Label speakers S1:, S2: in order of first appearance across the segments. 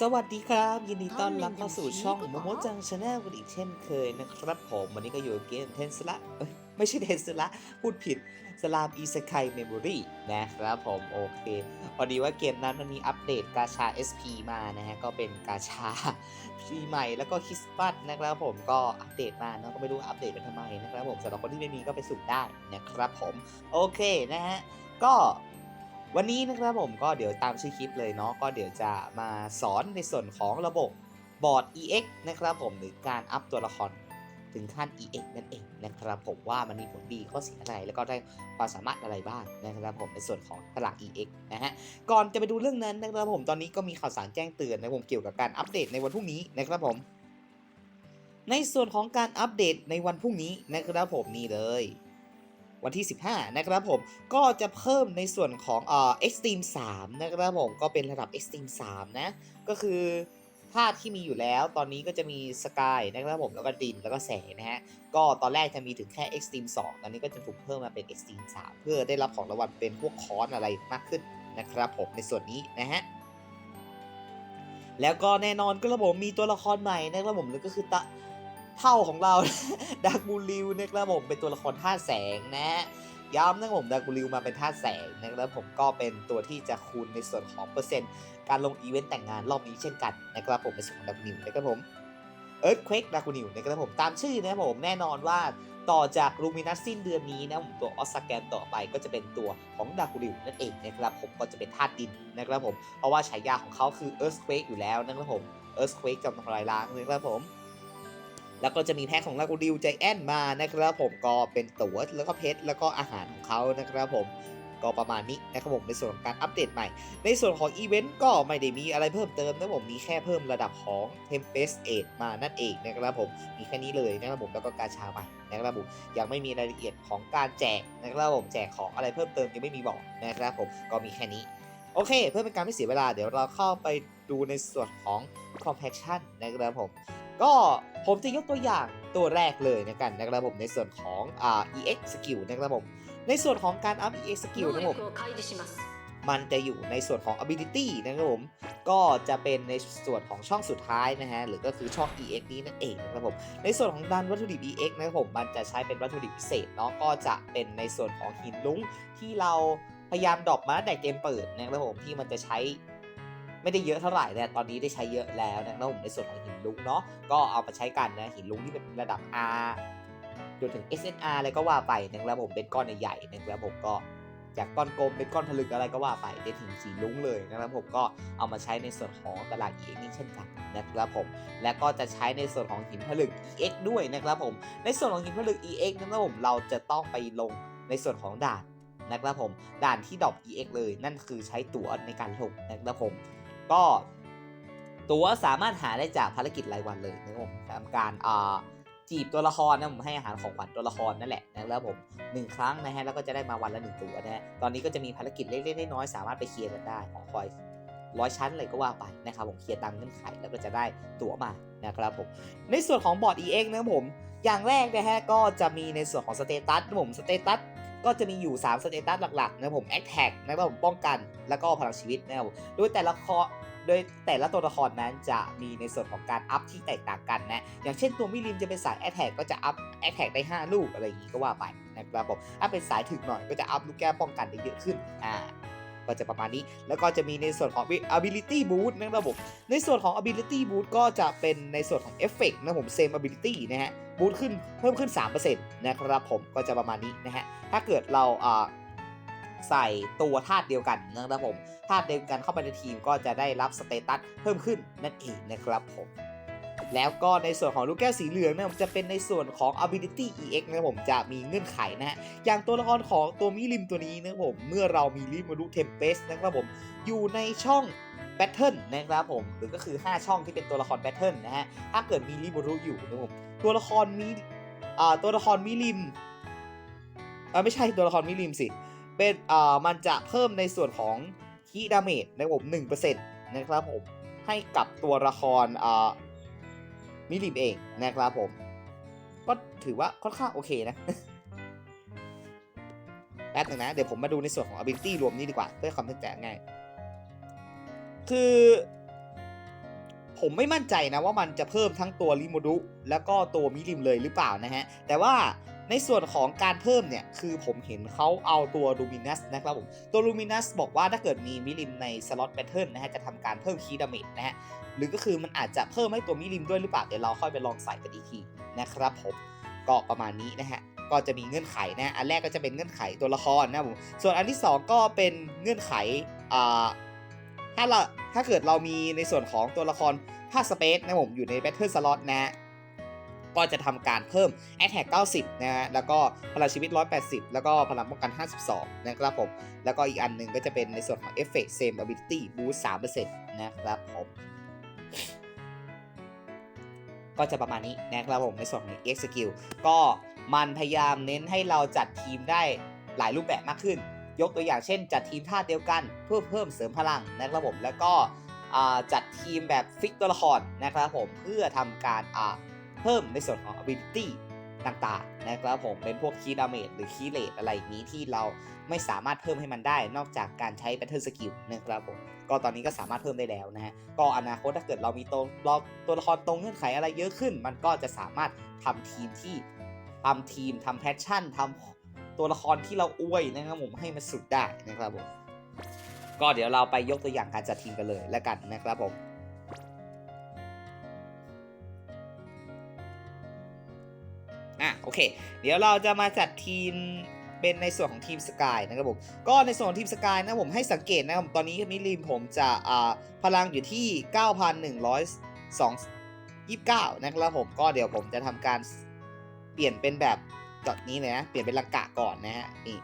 S1: สวัสดีครับ ยินดีต้อนรับเข้าสู่ช่องโมโมจังชาแนลกันอีกเช่นเคยนะครับผมวันนี้ก็อยู่กับเกมเทนสละเอ้ยไม่ใช่เทนสละพูดผิดสลามอีสคายเมมโมรี่นะครับผมโอเคพอดีว่าเกมนั้นมันมีอัปเดตกาชา SP มานะฮะ ก็เป็นกาชาปีใหม่แล้วก็คริสต์มาสนะครับผมก็อัปเดตมาเนาะก็ไม่รู้อัปเดตไปทำไมนะครับผมสำหรับคนที่ไม่มีก็ไปสุ่มได้นะครับผมโอเคนะฮะก็ วันนี้นะครับผมก็เดี๋ยวตามชื่อคลิปเลยเนาะก็เดี๋ยวจะมาสอนในส่วนของระบบบอร์ด EX นะครับผมหรือการอัพตัวละครถึงขั้น EX นั่นเองนะครับผมว่ามันมีผลดีข้อเสียอะไรแล้วก็ได้ความสามารถอะไรบ้างนะครับผมในส่วนของตลาด EX นะฮะก่อนจะไปดูเรื่องนั้นนะครับผมตอนนี้ก็มีข่าวสารแจ้งเตือนนะผมเกี่ยวกับการอัปเดตในวันพรุ่งนี้นะครับผม ในส่วนของการอัปเดตในวันพรุ่งนี้นะครับผมนี่เลย วันที่ 15 นะครับผม ก็จะเพิ่มในส่วนของเอ่อ Extreme 3 นะครับผม ก็เป็นระดับ Extreme 3 นะ ก็คือธาตุที่มีอยู่แล้ว ตอนนี้ก็จะมีสกายนะครับผม แล้วก็ดิน แล้วก็แสงนะฮะ ก็ตอนแรกจะมีถึงแค่ Extreme 2 ตอนนี้ก็จะถูกเพิ่มมาเป็น Extreme 3 เพื่อได้รับของรางวัลเป็นพวกคอนอะไรมากขึ้นนะครับผม ในส่วนนี้นะฮะแล้วก็แน่นอนก็ระบบมีตัวละครใหม่นะครับผมนั่นก็คือตะ เท่าของเราดาร์กบูลิวนะครับผมเป็นตัวละครท่าตุแสงนะย้ำนะครับผมดาร์กบูลิวมาเป็นท่าตุแสงนะครับผมก็เป็นตัวที่จะคูณในส่วนของเปอร์เซ็นต์การลงอีเวนต์แต่งงานรอบนี้เช่นกันนะครับผมในส่วนของดาร์กบูลิวนะครับผมเอิร์ธเควกดาร์กบูลิวนะครับผมตามชื่อนะครับผมแน่นอนว่าต่อจากลูมินัสสิ้นเดือนนี้นะผมตัวออสซาแกนต่อไปก็จะเป็นตัวของดาร์กบูลิวนั่นเองนะครับผมก็จะเป็นธาตุดินนะครับผมเพราะว่าฉายาของเขาคือเอิร์ธเควกอยู่แล้วนะครับผมเอิร์ธเควกจำทำลายล้างนะครับผม แล้วก็จะมีแพ็คของลากูดิวใจแอนมานะครับผมก็เป็นตั๋วแล้วก็เพชรแล้วก็อาหารของเขานะครับผมก็ประมาณนี้นะครับผมในส่วนของการอัปเดตใหม่ ในส่วนของอีเวนต์ก็ไม่ได้มีอะไรเพิ่มเติมนะผมมีแค่เพิ่มระดับของ Tempest 8มานั่นเองนะครับผมมีแค่นี้เลยนะครับผมแล้วก็การชาใหม่นะครับผมยังไม่มีรายละเอียดของการแจกนะครับผมแจกของอะไรเพิ่มเติมยังไม่มีบอกนะครับผมก็มีแค่นี้โอเค เพื่อเป็นการไม่เสียเวลาเดี๋ยวเราเข้าไปดูในส่วนของ compaction นะครับผม ก็ผมจะยกตัวอย่างตัวแรกเลยนะกันนระบบในส่วนของอ่า EX Skill นระบบในส่วนของการอัพ EX Skill นะครับผมมันจะอยู่ในส่วนของ ability นะครับผม ก็จะเป็นในส่วนของช่องสุดท้ายนะฮะ หรือก็คือช่อง EX นี้นั่นเองนะครับผม ในส่วนของด้านวัตถุดิบ EX นะครับผม มันจะใช้เป็นวัตถุดิบพิเศษเนาะ ก็จะเป็นในส่วนของหินลุ้งที่เราพยายามดรอปมาแต่เกมเปิดนะครับผมที่มันจะใช้ ไม่ได้เยอะเท่าไหร่แต่ตอนนี้ได้ใช้เยอะแล้วนะครับผมในส่วนของหินลุ้งเนาะก็เอามาใช้กันนะหินลุ้งที่เป็นระดับ R จนถึง SNR อะไรก็ว่าไปนะครับผมเป็นก้อนใหญ่ๆนะครับผมก็จากก้อนกลมเป็นก้อนผลึกอะไรก็ว่าไปได้ถึงสีลุ้งเลยนะครับผมก็เอามาใช้ในส่วนของตลาด EX นี่เช่นกันนะครับผมและก็จะใช้ในส่วนของหินผลึก EX ด้วยนะครับผมในส่วนของหินผลึก EX นะครับผมเราจะต้องไปลงในส่วนของด่านนะครับผมด่านที่ดรอป EX เลยนั่นคือใช้ตั๋วในการลงนะครับผม ก็ตั๋วสามารถหาได้จากภารกิจรายวันเลยนะครับผมทำการอ่าจีบตัวละครนะผมให้อาหารของขวัญตัวละครนั่นแหละนะครับผมหนึ่งครั้งนะฮะแล้วก็จะได้มาวันละหนึ่งตัวนะฮะตอนนี้ก็จะมีภารกิจเล็กๆน้อยๆสามารถไปเคลียร์กันได้ของคอยร้อยชั้นเลยก็ว่าไปนะครับผมเคลียร์ตามเงื่อนไขแล้วก็จะได้ตั๋วมานะครับผมในส่วนของบอร์ด EX นะครับผมอย่างแรกนะฮะก็จะมีในส่วนของสเตตัสนะผมสเตตัส ก็จะมีอยู่ 3 สเตตัสหลักๆนะผมแอคแท็กนะครับผมป้องกันแล้วก็พลังชีวิตนะครับผมโดยแต่ละคอโดยแต่ละตัวละครนั้นจะมีในส่วนของการอัพที่แตกต่างกันนะ อย่างเช่นตัวมิลิมจะเป็นสายแอคแท็ก็จะอัพแอคแท็กได้ 5 ลูกอะไรอย่างนี้ก็ว่าไปนะครับผมถ้าเป็นสายถึกหน่อยก็จะอัพลูกแก้วป้องกันได้เยอะขึ้น อ่า ก็จะประมาณนี้ แล้วก็จะมีในส่วนของ ability boost นะครับผมในส่วนของ ability boost ก็จะเป็นในส่วนของ effect นะผม same ability นะฮะบูตขึ้นเพิ่มขึ้น 3%นะครับผมก็จะประมาณนี้นะฮะถ้าเกิดเราอ่าใส่ตัวธาตุเดียวกันนะครับผมธาตุเดียวกันเข้าไปในทีมก็จะได้รับสเตตัสเพิ่มขึ้นนั่นเองนะครับผม แล้วก็ในส่วนของลูกแก้วสีเหลืองนะผมจะเป็นในส่วนของ ability EX นะผมจะมีเงื่อนไขนะฮะอย่างตัวละครของตัวมิลิมตัวนี้นะผมเมื่อเรามีลิมารุเทมเพสนะครับผมอยู่ในช่องแบทเทิลนะครับผมหรือก็คือ 5 ช่องที่เป็นตัวละครแบทเทิลนะฮะถ้าเกิดมีลิมารุอยู่นะครับผมตัวละครมีอ่าตัวละครมิลิมอ่าไม่ใช่ตัวละครมิลิมสิเป็นอ่ามันจะเพิ่มในส่วนของคีดาเมจนะครับผม1%นะครับผมให้กับตัวละครอ่า มิลิมเองนะครับผม ก็ถือว่าค่อนข้างโอเคนะแป๊บหนึงนะ เดี๋ยวผมมาดูในส่วนของ ability รวมนี้ดีกว่า เพื่อความเข้าใจง่าย คือ ผมไม่มั่นใจนะว่ามันจะเพิ่มทั้งตัวริโมดุแล้วก็ตัวมิริมเลยหรือเปล่านะฮะ แต่ว่า ในส่วนของการเพิ่มเนี่ย คือผมเห็นเขาเอาตัวลูมินัสนะครับผม ตัวลูมินัสบอกว่าถ้าเกิดมีมิริมในสล็อตแพทเทิร์นนะฮะ จะทำการเพิ่มคีย์ดาเมจนะฮะ หรือก็คือมันอาจจะเพิ่มให้ตัวมิริมด้วยหรือเปล่า เดี๋ยวเราค่อยไปลองใส่กันอีกทีนะครับผมก็ประมาณนี้นะฮะก็จะมีเงื่อนไขนะอันแรกก็จะเป็นเงื่อนไขตัวละครนะผมส่วนอันที่ 2 ก็เป็นเงื่อนไขอ่าถ้าเราถ้าเกิดเรามีในส่วนของตัวละครภาคสเปซนะผมอยู่ในแบทเทิลสล็อตนะ ก็จะทำการเพิ่ม a t t a c k 90 นะฮะ แล้วก็พลังชีวิต 180 แล้วก็พลังป้องกัน 52 นะครับผม แล้วก็อีกอันหนึ่งก็จะเป็นในส่วนของ Effect Same Ability Boost 3%นะครับผม ก็จะประมาณนี้นะครับผม ในส่วนของ X Skill ก็มันพยายามเน้นให้เราจัดทีมได้หลายรูปแบบมากขึ้น ยกตัวอย่างเช่น จัดทีมท่าเดียวกันเพื่อเพิ่มเสริมพลังนะครับผม แล้วก็จัดทีมแบบฟิกตัวละครนะครับผมเพื่อทำการอ่า เพิ่มในส่วนของ ability ต่างๆนะครับผมเป็นพวกคีย์ดาเมจหรือคีย์เลทอะไรนี้ที่เราไม่สามารถเพิ่มให้มันได้ นอกจากการใช้ Battle Skill นะครับผมก็ตอนนี้ก็สามารถเพิ่มได้แล้วนะฮะก็อนาคตถ้าเกิดเรามีตัวเราตัวละครตรงเงื่อนไขอะไรเยอะขึ้น มันก็จะสามารถทำทีมที่ทำทีมทำแพชชั่นทำตัวละครที่เราอวยนะครับผมให้มันสุดได้นะครับผมก็เดี๋ยวเราไปยกตัวอย่างการจัดทีมกันเลยแล้วกันนะครับผม อะโอเค เดี๋ยวเราจะมาจัดทีมเป็นในส่วนของทีมสกายนะครับผมก็ในส่วนของทีมสกายนะผมให้สังเกตนะครับตอนนี้มิลิมผมจะอ่าพลังอยู่ที่ 9,102 29 นะครับผมก็เดี๋ยวผมจะทำการเปลี่ยนเป็นแบบจอดนี้เลยนะ เปลี่ยนเป็นลังกะก่อนนะฮะนี่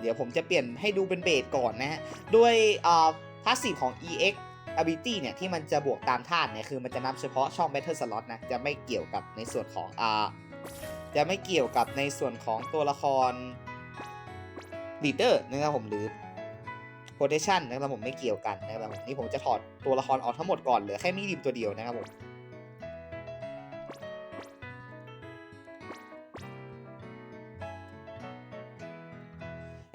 S1: เดี๋ยวผมจะเปลี่ยนให้ดูเป็นเบสก่อนนะฮะ ด้วยอ่าพาสซีฟของ EX ability เนี่ยที่มันจะบวกตามธาตุเนี่ยคือมันจะนับเฉพาะช่อง Battle Slot นะจะไม่เกี่ยวกับในส่วนของอ่าจะไม่เกี่ยวกับในส่วนของตัวละคร leader นะครับผมหรือ protection นะครับผมไม่เกี่ยวกันนะครับผมนี่ผมจะถอดตัวละครออกทั้งหมดก่อนเหลือแค่มีดิมตัวเดียวนะครับผม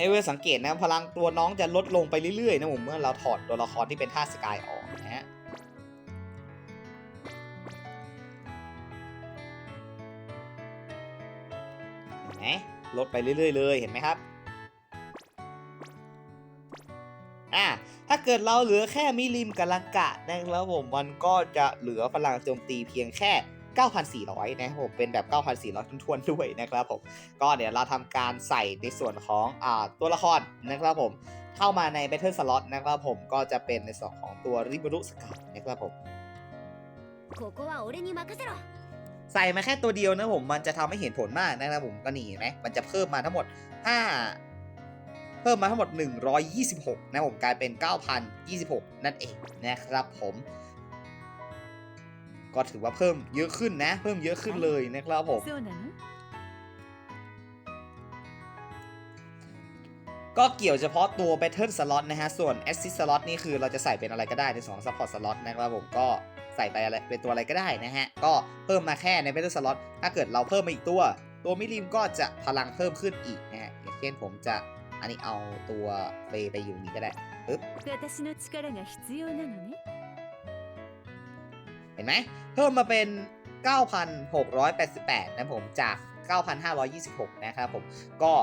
S1: ให้เวลสังเกตนะพลังตัวน้องจะลดลงไปเรื่อยๆนะผมเมื่อเราถอดตัวละครที่เป็นท่าสกายออกนะฮะไหมลดไปเรื่อยๆเลยเห็นไหมครับอะถ้าเกิดเราเหลือแค่มิลิมกับลังกะนะครับผมมันก็จะเหลือพลังโจมตีเพียงแค่ 9,400 นะครับผมเป็นแบบ 9,400 ทวนๆด้วยนะครับผม ก็เดี๋ยวเราทำการใส่ในส่วนของอตัวละครนะครับผม เข้ามาใน Battle Slot นะครับผม ก็จะเป็นในส่วนของตัวริบุรุสกัดนะครับผมใส่มาแค่ตัวเดียวนะผม มันจะทำให้เห็นผลมากนะครับผม ก็นี่นะมันจะเพิ่มมาทั้งหมด 5 เพิ่มมาทั้งหมด 126 นะผม กลายเป็น 9,026 นั่นเองนะครับผม ก็ถือว่าเพิ่มเยอะขึ้นนะ เพิ่มเยอะขึ้นเลยนะครับผมก็เกี่ยวเฉพาะตัว Battle Slot นะฮะ ส่วน Assist Slot นี่คือเราจะใส่เป็นอะไรก็ได้ในสอง Support Slot นะครับผมก็ใส่ไปอะไรเป็นตัวอะไรก็ได้นะฮะ ก็เพิ่มมาแค่ใน Battle Slot ถ้าเกิดเราเพิ่มมาอีกตัว ตัวมิริมก็จะพลังเพิ่มขึ้นอีกนะฮะอย่างเช่นผมจะอันนี้เอาตัวเฟไปอยู่นี้ก็ได้ปึ๊บ เห็นไหมเพิ่มมาเป็น 9,688 นะผมจาก 9,526 นะครับผมก็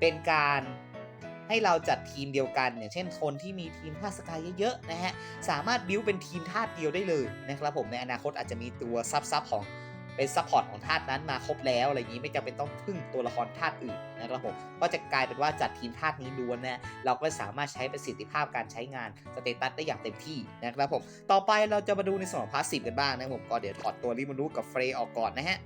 S1: เป็นการให้เราจัดทีมเดียวกันอย่างเช่นคนที่มีทีมธาตุสกายเยอะๆนะฮะสามารถบิวเป็นทีมธาตุเดียวได้เลยนะครับผมในอนาคตอาจจะมีตัวซับซับของ เป็นซัพพอร์ตของธาตุนั้นมาครบแล้วอะไรอย่างนี้ไม่จำเป็นต้องพึ่งตัวละครธาตุอื่นนะครับผมก็จะกลายเป็นว่าจัดทีมธาตุนี้ล้วนนะเราก็สามารถใช้ประสิทธิภาพการใช้งานสเตตัสได้อย่างเต็มที่นะครับผมต่อไปเราจะมาดูในส่วนของพาสซีฟกันบ้างนะผมก็เดี๋ยวถอดตัวริมารุกับเฟรออกก่อนนะฮะ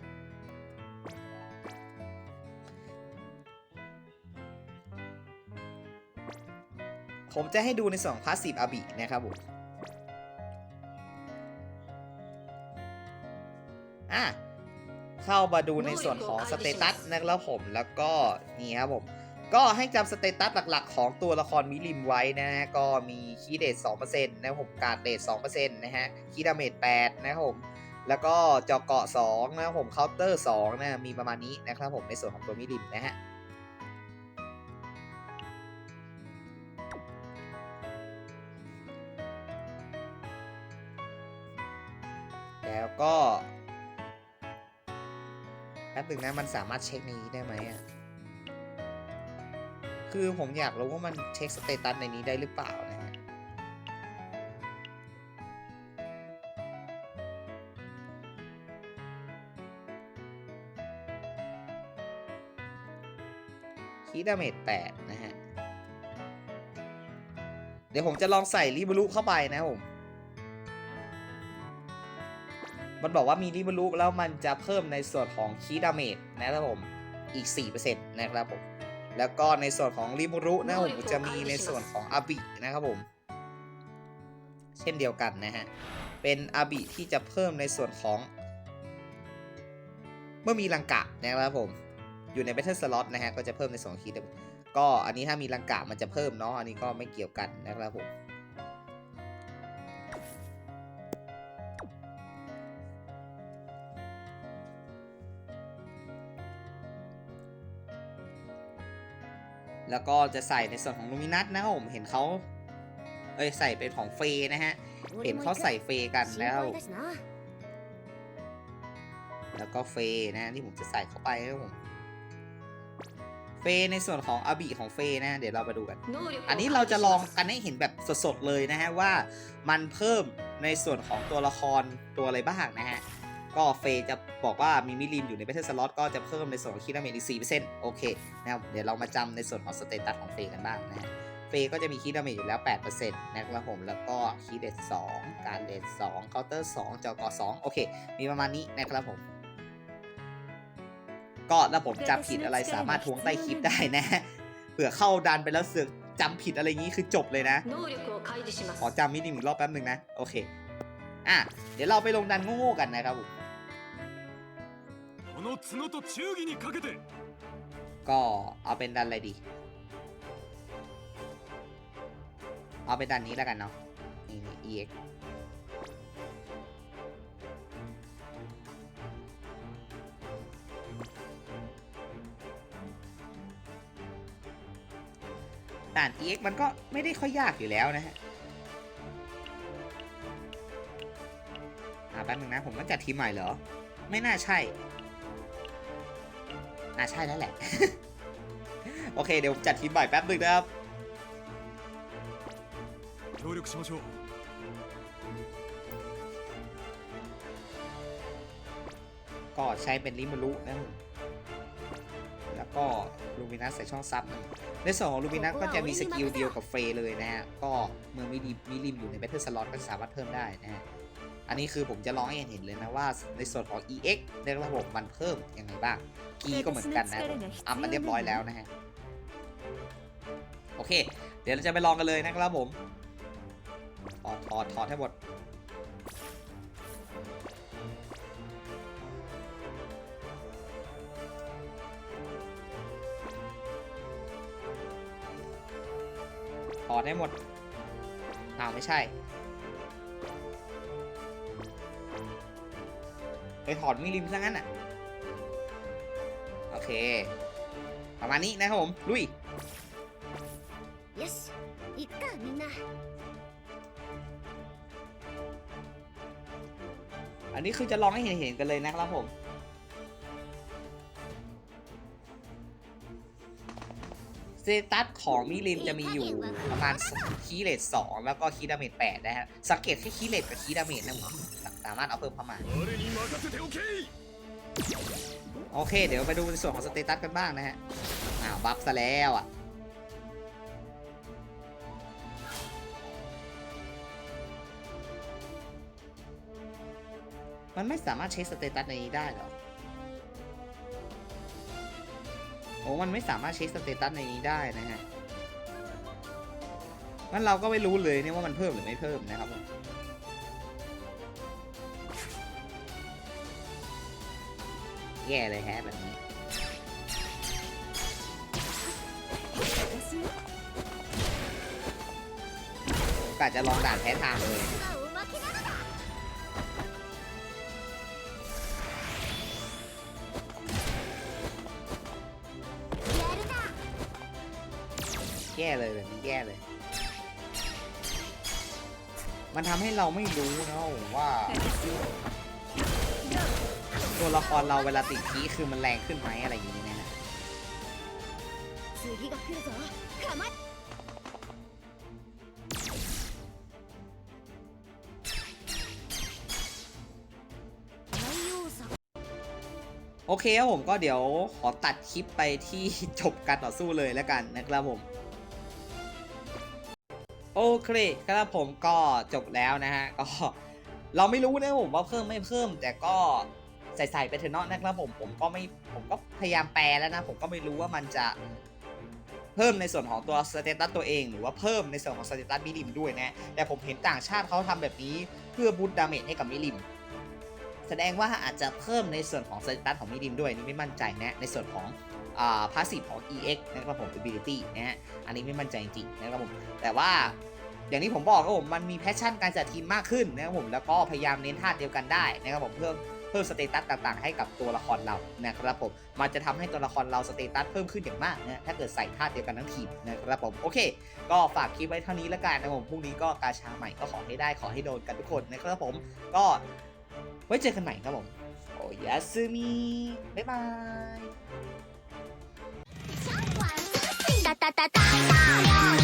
S1: ผมจะให้ดูในส่วนของพาสซีฟอาบินะครับผมอะ เข้ามาดูในส่วนของสเตตัสนะครับผมแล้วก็นี่ครับผมก็ให้จำสเตตัสหลักๆ ของตัวละครมิลิมไว้นะฮะก็มีคีย์เดท2%นะครับผมการเดท2%นะฮะคีย์ดาเมจ8นะครับผมแล้วก็เจาะเกาะ2นะครับผมเคาน์เตอร์2นะมีประมาณนี้นะครับผมในส่วนของตัวมิลิมนะฮะกแล้วก็แป๊ บหนึ่งนะมันสามารถเช็คในนี้ได้ไหมอะคือผมอยากรู้ว่ามันเช็คสเตตัสในนี้ได้หรือเปล่านะฮะคีดาเมจ8นะฮะ เดี๋ยวผมจะลองใส่ริบลุเข้าไปนะผม มันบอกว่ามีริบลุแล้วมันจะเพิ่มในส่วนของคีดาเมจนะครับผมอีก 4%นะครับผม แล้วก็ในส่วนของริบลุนะครับผมจะมีในส่วนของอาบินะครับผม เช่นเดียวกันนะฮะ เป็นอาบิที่จะเพิ่มในส่วนของ เมื่อมีลังกะนะครับผม อยู่ใน Battle Slot นะฮะ ก็จะเพิ่มในส่วนของคีย์ก็อันนี้ถ้ามีลังกะมันจะเพิ่มเนาะ อันนี้ก็ไม่เกี่ยวกันนะครับผม แล้วก็จะใส่ในส่วนของลูมินัสนะครับผมเห็นเขาเอ้ยใส่เป็นของเฟย์นะฮะ เห็นเขาใส่เฟย์กันแล้ว แล้วก็เฟย์นะที่ผมจะใส่เข้าไปครับผมเฟย์ในส่วนของอบีของเฟย์นะ เดี๋ยวเราไปดูกัน อันนี้เราจะลองกันให้เห็นแบบสดๆเลยนะฮะว่ามันเพิ่มในส่วนของตัวละครตัวอะไรบ้างนะฮะ ก็เฟย์จะบอกว่ามีมิลินอยู่ในเบทเทิลสล็อตก็จะเพิ่มในส่วนของคิดาเมนอีกสี่เปอร์เซ็นต์โอเคนะครับเดี๋ยวเรามาจำในส่วนของสเตตัสของเฟย์กันบ้างนะฮะเฟย์ก็จะมีคิดาเมจอยู่แล้วแปดเปอร์เซ็นะครับผมแล้วก็คีเดตสองการเดท2เคาน์เตอร์สอ2จอกองโอเค มีประมาณนี้นะครับผมก็ถ้าผมจำผิดอะไรสามารถทวงใต้คลิปได้นะ เผื่อเข้าดันไปแล้วเสือกจำผิดอะไรงี้คือจบเลยนะ ขอจำมิดิมอีกรอบแป๊บหนึ่งนะ โอเค อะ เดี๋ยวเราไปลงดันโง่ๆกันนะครับผม
S2: の角と忠義にかけて
S1: ก็เอาเป็นดันอะไรดี เอาเป็นดันนี้แล้วกันเนาะ นี่นี่ EX ด่าน EX มันก็ไม่ได้ค่อยยากอยู่แล้วนะฮะ อ่าแป๊บนึงนะ ผมต้องจัดทีมใหม่เหรอ ไม่น่าใช่ อ่าใช่แล้วแหละ โอเค เดี๋ยวจัดทีมใหม่แป๊บหนึ่งนะครับก็ใช้เป็นลิมารุนะแล้วก็ลูมินัสใส่ช่องซับในส่วนของลูมินัสก็จะมีสกิลเดียวกับเฟรเลยนะฮะ ก็เมื่อมีมีลิมอยู่ในแบตเทิลสล็อตก็สามารถเพิ่มได้นะฮะ อันนี้คือผมจะลองให้เห็นเลยนะว่าในส่วนของ EX ในระบบมันเพิ่มยังไงบ้าง กีก็เหมือนกันนะผมอัพมาเรียบร้อยแล้วนะฮะ โอเค เดี๋ยวเราจะไปลองกันเลยนะครับผม ถอดถอดถอดให้หมดถอดให้หมดอ้าวไม่ใช่ ไปถอดมิลิมซะงั้นอ่ะ โอเค ประมาณนี้นะครับผม ลุย
S3: よし行くかみんな
S1: อันนี้คือจะลองให้เห็นเห็นๆกันเลยนะครับผม สเตตัสของมิลินจะมีอยู่ประมาณคีเลตสองแล้วก็คีดาเมจแปดนะฮะสังเกตที่คีเลตกับคีดาเมจนะผมสามารถเอาเพิ่มเข้ามาโอเค เดี๋ยวไปดูในส่วนของสเตตัสกันบ้างนะฮะอ้าวบัฟซะแล้วอะมันไม่สามารถใช้สเตตัสในนี้ได้หรอ โอ้มันไม่สามารถเช็คสเตตัสในนี้ได้นะฮะงั้นเราก็ไม่รู้เลยเนี่ยว่ามันเพิ่มหรือไม่เพิ่มนะครับผมแย่เลยแฮะแบบนี้
S3: 私よ
S1: กะจะลองด่านแพ้ทางเลย แย่เลยแบบนี้แย่เลย มันทำให้เราไม่รู้นะผมว่า ตัวละครเราเวลาติดคีคือมันแรงขึ้นไหมอะไรอย่างนี้นะ โอเคครับผมก็เดี๋ยวขอตัดคลิปไปที่จบการต่อสู้เลยแล้วกันนะครับผม โอเคครับผมก็จบแล้วนะฮะก็เราไม่รู้นะผมว่าเพิ่มไม่เพิ่ม แต่ก็ใส่ๆไปเถอะเนาะนะครับผมผมก็ไม่ผมก็พยายามแปลแล้วนะ ผมก็ไม่รู้ว่ามันจะเพิ่มในส่วนของตัวสเตตัสตัวเองหรือว่าเพิ่มในส่วนของสเตตัสมิลิมด้วยนะแต่ผมเห็นต่างชาติเขาทำแบบนี้เพื่อบูตดาเมจให้กับมิลิมแสดงว่าอาจจะเพิ่มในส่วนของสเตตัสของมิดิมด้วยนี่ไม่มั่นใจนะในส่วนของ พาสซีฟของ EX นะครับผม ability นะฮะ อันนี้ไม่มั่นใจจริงๆนะครับผม แต่ว่าอย่างที่ผมบอกครับผมมันมีแพชชั่นการจัดทีมมากขึ้นนะครับผมแล้วก็พยายามเน้นท่าเดียวกันได้นะครับผมเพิ่มเพิ่มสเตตัสต่างๆ ให้กับตัวละครเรานะครับผมมันจะทำให้ตัวละครเราสเตตัสเพิ่มขึ้นอย่างมากนะถ้าเกิดใส่ท่าเดียวกันทั้งทีมนะครับผมโอเค ก็ฝากคลิปไว้เท่านี้แล้วกันนะครับผมพรุ่งนี้ก็กาชาใหม่ก็ขอให้ได้ขอให้โดนกันทุกคนนะครับผมก็ไว้เจอกันใหม่ครับผมโอยาซึมิบ๊ายบาย タタタタタ